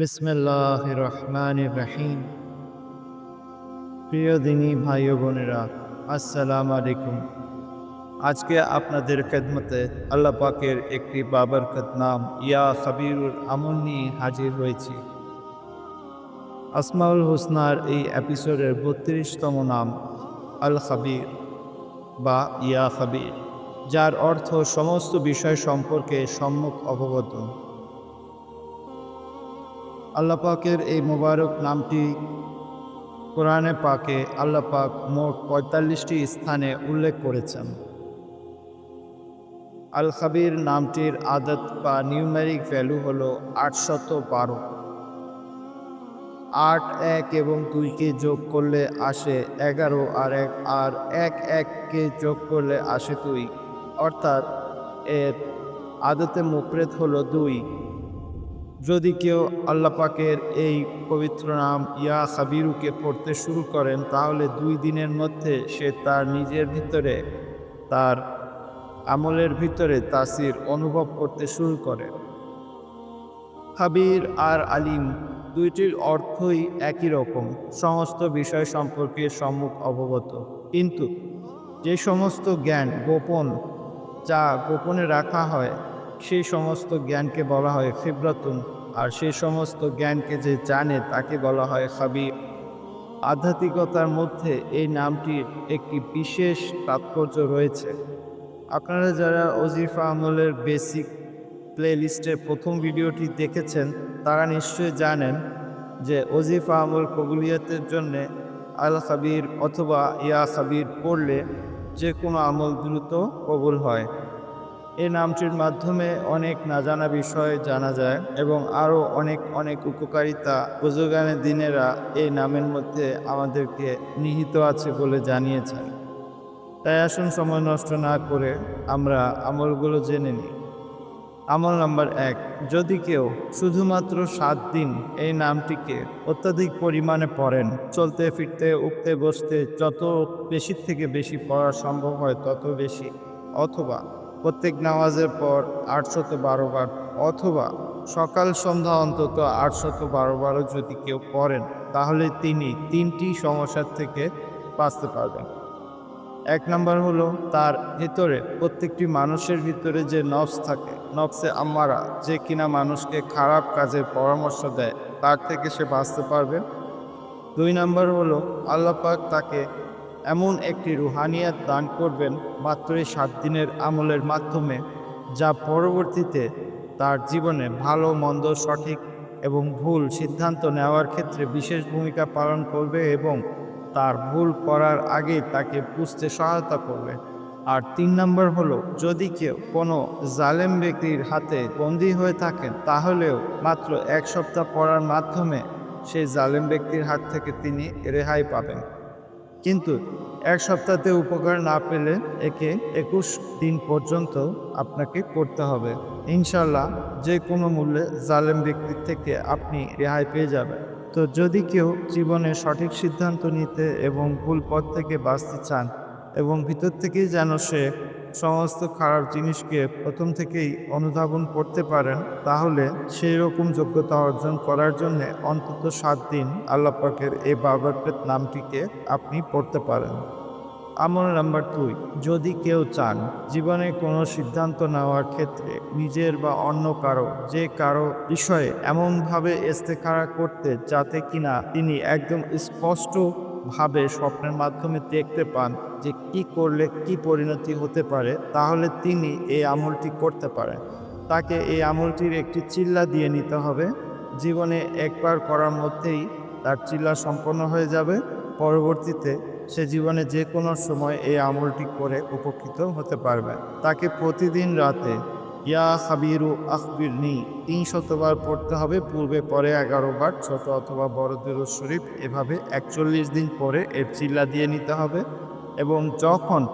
বিসমিল্লাহ রহমান রাহিম প্রিয় দিনী ভাই বোনেরা, আসসালাম আলাইকুম। আজকে আপনাদের খেদমতে আল্লাহ পাকের একটি বাবরকত নাম ইয়া সাবিরুল আমল নিয়ে হাজির হয়েছি। আসমাউল হোসনার এই এপিসোডের বত্রিশতম নাম আল খাবির বা ইয়া খাবির যার অর্থ সমস্ত বিষয় সম্পর্কে সম্মুখ অবগত। আল্লাহ পাকের এই মোবারক নামটি কোরআনে পাকে আল্লাহ পাক মোট পঁয়তাল্লিশটি স্থানে উল্লেখ করেছেন। আল খাবির নামটির আদত বা নিউমেরিক ভ্যালু হল আটশত বারো। আট, এক এবং দুইকে যোগ করলে আসে এগারো আর এক আর এক এককে যোগ করলে আসে দুই। অর্থাৎ এর আদতে মুপ্রেত হলো দুই। যদি কেউ আল্লাহ পাকের এই পবিত্র নাম ইয়া সাবিরুকে পড়তে শুরু করেন, তাহলে দুই দিনের মধ্যে সে তার নিজের ভিতরে, তার আমলের ভিতরে তাসির অনুভব করতে শুরু করে। খাবির আর আলিম দুইটির অর্থই একই রকম, সমস্ত বিষয় সম্পর্কে সম্মুখ অবগত। কিন্তু যে সমস্ত জ্ঞান গোপন, যা গোপনে রাখা হয় সেই সমস্ত জ্ঞানকে বলা হয় ফিব্রাতুন আর সেই সমস্ত জ্ঞানকে যে জানে তাকে বলা হয় খাবির। আধ্যাত্মিকতার মধ্যে এই নামটির একটি বিশেষ তাৎপর্য রয়েছে। আপনারা যারা ওজিফা আমলের বেসিক প্লেলিস্টের প্রথম ভিডিওটি দেখেছেন, তারা নিশ্চয়ই জানেন যে ওজিফা আমল কবুলিয়তের জন্যে আল সাবির অথবা ইয়া খাবির পড়লে যে কোনো আমল দ্রুত কবুল হয়। এই নামটির মাধ্যমে অনেক না জানা বিষয় জানা যায় এবং আরও অনেক অনেক উপকারিতা বুজুগানের দিনেরা এই নামের মধ্যে আমাদেরকে নিহিত আছে বলে জানিয়েছেন। তাই আসুন সময় নষ্ট না করে আমরা আমলগুলো জেনে নিই। আমল নাম্বার এক, যদি কেউ শুধুমাত্র সাত দিন এই নামটিকে অত্যাধিক পরিমাণে পড়েন, চলতে, ফিরতে, উঠতে, বসতে যত বেশি থেকে বেশি পড়া সম্ভব হয় তত বেশি, অথবা প্রত্যেক নামাজের পর আটশত বারো বার অথবা সকাল সন্ধ্যা অন্তত আটশত বারো বারও যদি কেউ পড়েন, তাহলে তিনি তিনটি সমস্যার থেকে বাঁচতে পারবেন। এক নম্বর হলো তার ভিতরে, প্রত্যেকটি মানুষের ভিতরে যে নফস থাকে, নফসে আম্মারা, যে কিনা মানুষকে খারাপ কাজের পরামর্শ দেয়, তার থেকে সে বাঁচতে পারবে। দুই নম্বর হলো আল্লাহ পাক তাকে এমন একটি রুহানিয়াত দান করবেন মাত্র এই সাত দিনের আমলের মাধ্যমে, যা পরবর্তীতে তার জীবনে ভালো, মন্দ, সঠিক এবং ভুল সিদ্ধান্ত নেওয়ার ক্ষেত্রে বিশেষ ভূমিকা পালন করবে এবং তার ভুল করার আগে তাকে বুঝতে সহায়তা করবে। আর তিন নম্বর হলো, যদি কেউ কোনো জালেম ব্যক্তির হাতে বন্দী হয়ে থাকেন, তাহলেও মাত্র এক সপ্তাহ পড়ার মাধ্যমে সেই জালেম ব্যক্তির হাত থেকে তিনি রেহাই পাবেন। কিন্তু এক সপ্তাহতে উপকার না পেলে একে একুশ দিন পর্যন্ত আপনাকে করতে হবে। ইনশাল্লাহ যে কোনো মূল্যে জালেম ব্যক্তির থেকে আপনি রেহাই পেয়ে যাবেন। তো যদি কেউ জীবনে সঠিক সিদ্ধান্ত নিতে এবং ভুল পথ থেকে বাঁচতে চান এবং ভিতর থেকেই যেন সে সমস্ত খারাপ জিনিসকে প্রথম থেকেই অনুধাবন করতে পারেন, তাহলে সেই রকম যোগ্যতা অর্জন করার জন্য অন্তত সাত দিন আল্লাহ পাকের এই বাবারপেট নামটিকে আপনি পড়তে পারেন। আমল নাম্বার দুই, যদি কেউ চান জীবনে কোনো সিদ্ধান্ত নেওয়ার ক্ষেত্রে নিজের বা অন্য কারও যে কারও বিষয়ে এমনভাবে ইস্তেখারা করতে যাতে কিনা তিনি একদম স্পষ্ট ভাবে স্বপ্নের মাধ্যমে দেখতে পান যে কি করলে কি পরিণতি হতে পারে, তাহলে তিনি এই আমলটি করতে পারেন। তাকে এই আমলটির একটি চিল্লা দিয়ে নিতে হবে। জীবনে একবার করার মধ্যেই তার চিল্লা সম্পন্ন হয়ে যাবে। পরবর্তীতে সে জীবনে যে কোনো সময় এই আমলটি করে উপকৃত হতে পারবে। তাকে প্রতিদিন রাতে ইয়া হাবিরু আখবির নি তিন শতবার পড়তে হবে, পূর্বে পরে এগারো বার ছোট অথবা বড় দুরুদ শরীফ, এভাবে একচল্লিশ দিন পরে এর চিল্লা দিয়ে নিতে হবে। এবং যখন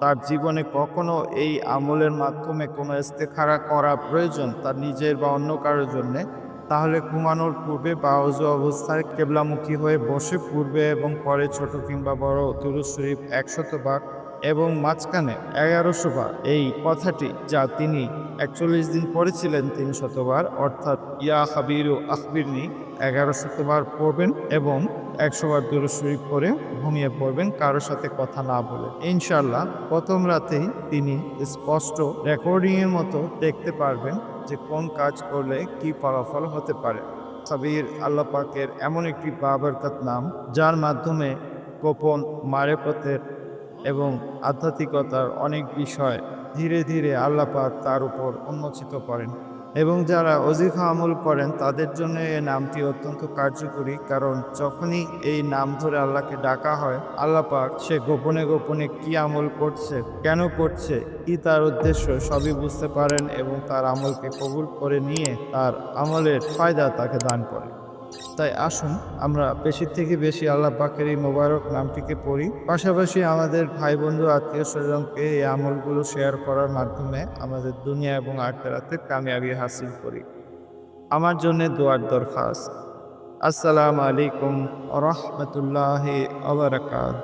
তার জীবনে কখনো এই আমলের মাধ্যমে কোনো ইস্তেখারা করা প্রয়োজন, তার নিজের বা অন্য কারোর জন্যে, তাহলে ঘুমানোর পূর্বে বা অজু অবস্থায় কেবলামুখী হয়ে বসে, পূর্বে এবং পরে ছোট কিংবা বড় দুরুদ শরীফ একশত বার এবং মাঝখানে এগারোশো বার এই কথাটি যা তিনি একচল্লিশ দিন পড়েছিলেন তিন শতবার, অর্থাৎ ইয়া হাবির ও আখবিরনি এগারো শতবার পড়বেন এবং একশো বার দূর শরীফ পরে ঘুমিয়ে পড়বেন কারোর সাথে কথা না বলে। ইনশাল্লাহ প্রথম রাতেই তিনি স্পষ্ট রেকর্ডিংয়ের মতো দেখতে পারবেন যে কোন কাজ করলে কি ফলাফল হতে পারে। সাবির আল্লাহ পাকের এমন একটি বাবরকাত নাম, যার মাধ্যমে গোপন মারেপথের এবং আধ্যাত্মিকতার অনেক বিষয় ধীরে ধীরে আল্লাপাক তার উপর উন্মোচিত করেন এবং যারা অজিফা আমল করেন, তাদের জন্য এই নামটি অত্যন্ত কার্যকরী। কারণ যখনই এই নাম ধরে আল্লাহকে ডাকা হয় আল্লাহ পাক সে গোপনে গোপনে কি আমল করছে, কেন করছে, কি তার উদ্দেশ্য, সবই বুঝতে পারেন এবং তার আমলকে কবুল করে নিয়ে তার আমলের ফায়দা তাকে দান করে তাই আসুন, আমরা বেশি থেকে বেশি আল্লাহ পাকের এই মোবারক নামটিকে পড়ি। পাশাপাশি আমাদের ভাই বন্ধু আত্মীয় স্বজনকে এই আমলগুলো শেয়ার করার মাধ্যমে আমাদের দুনিয়া এবং আখেরাতে কামিয়াবি হাসিল করি। আমার জন্য দোয়ার দরখাস্ত। আসসালামু আলাইকুম রহমতুল্লাহ আবরাকাত